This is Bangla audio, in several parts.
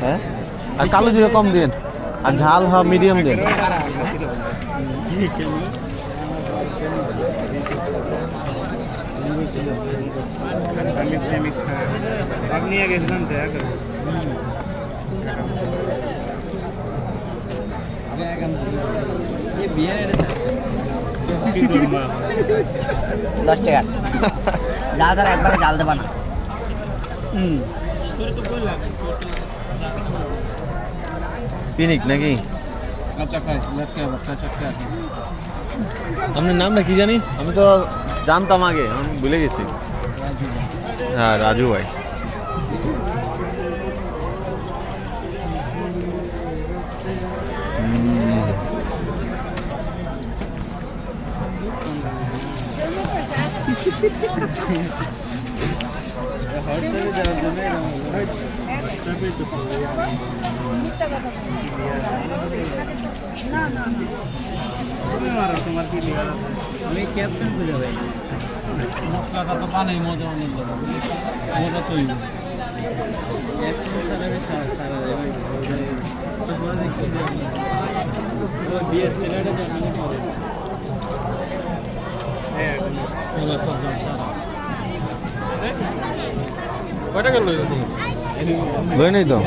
হ্যাঁ? আর কালো জিরে কম দিন আর ঝাল হওয়া মিডিয়াম দিন। নিয়ে গেছিলাম দশ টাকার যা তারা একবারে জাল দেবা না পিনিক নাকি কাঁচা খাই লটকে আবার কাঁচা খাই আপনার নামটা কি জানি আমি তো জানতাম আগে আমি ভুলে গেছি হ্যাঁ রাজু ভাই উম, তোমার কি লিখা আমি ক্যাপ্টেন খুঁজে ভাই মশলাটা তো পানি মজা অনেক মজা তো ক্যাপ্টেন ছাড়া সারা সারা বিয়ের ছেলেটা লই নাই তো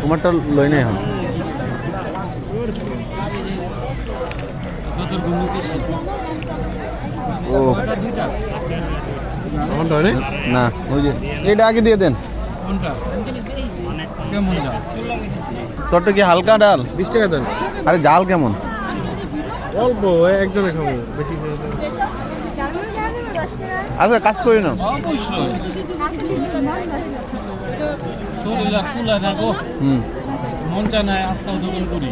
তোমারটা লই নাই এখন ও। না ওই যে এইটা আগে দিয়ে দেন। তোরটা কি হালকা ডাল? বিশ টাকা দেন। আরে জাল কেমন? অল্প একজনে খাব। বেশি আচ্ছা কাজ করি না। অবশ্যই। শরীর আর তুলা না গো। হুম। মন চায় না আজকাল করি।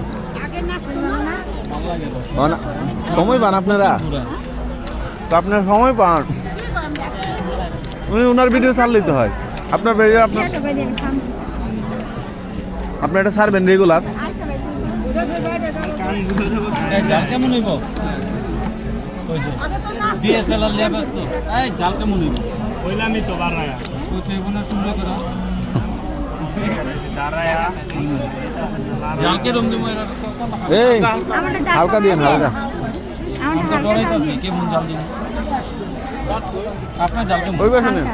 সময় পান আপনারা? তো আপনার সময় পান? উনি ওনার ভিডিও ছাড়লেই তো হয়। আপনার ভিডিও আপনার আপনি এটা ছাড়বেন রেগুলার কেমন হইব? ডিএসএলআর এই জাল কেমন হইব? কইলামই তো বাড়ায়া তুই সুন্দর করে? হালকা দিন হালকা। আমরা কেমন জাল আপনার জাল কেমন? ওই পাশে নেন।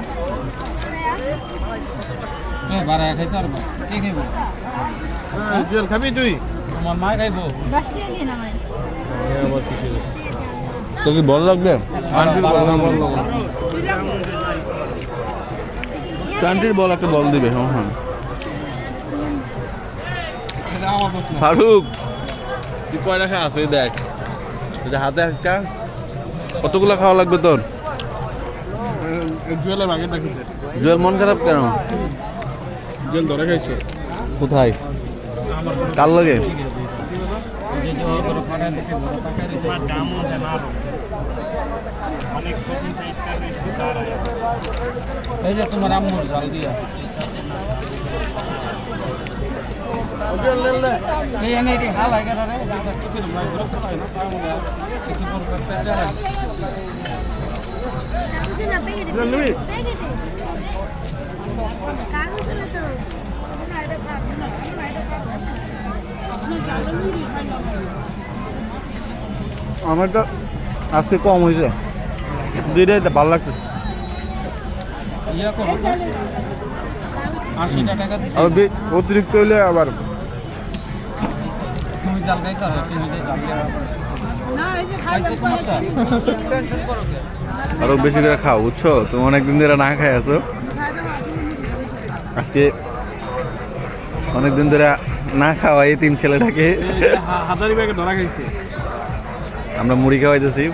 এ বাড়া খাইতে পারবা? কে খাইব? জুয়েল খাবি তুই? তোমার মা খাইব? তো কি বল লাগবে? কান্ট্রির বল একটা বল দিবে হ্যাঁ হ্যাঁ। এটা ফারুক তুই কয় রাখা আছে দেখ যে হাতে একটা। কতগুলো খাওয়া লাগবে তোর? জুয়েলের জুয়েল মন খারাপ কেন? জুয়েল ধরে খাইছে। কোথায়? কার লাগে? এই যে তোমার আম্মুর জাল দিয়া। এই এনে এটি হাল আগে রে যেটা টিকির ভাই গ্রুপ করে না তার একটু পর করতে চায় আমারটা আজকে কম হয়েছে। দুইটাই ভালো বে- অতিরিক্ত হইলে আবার আরও বেশি করে খাও বুঝছ? তুমি অনেকদিন ধরে না খাই আছো। আজকে অনেকদিন ধরে না খাওয়া এই তিন ছেলেটাকে। হাজারি ব্যাগে ধরা খাইছে। আমরা মুড়ি খাওয়াইতেছি।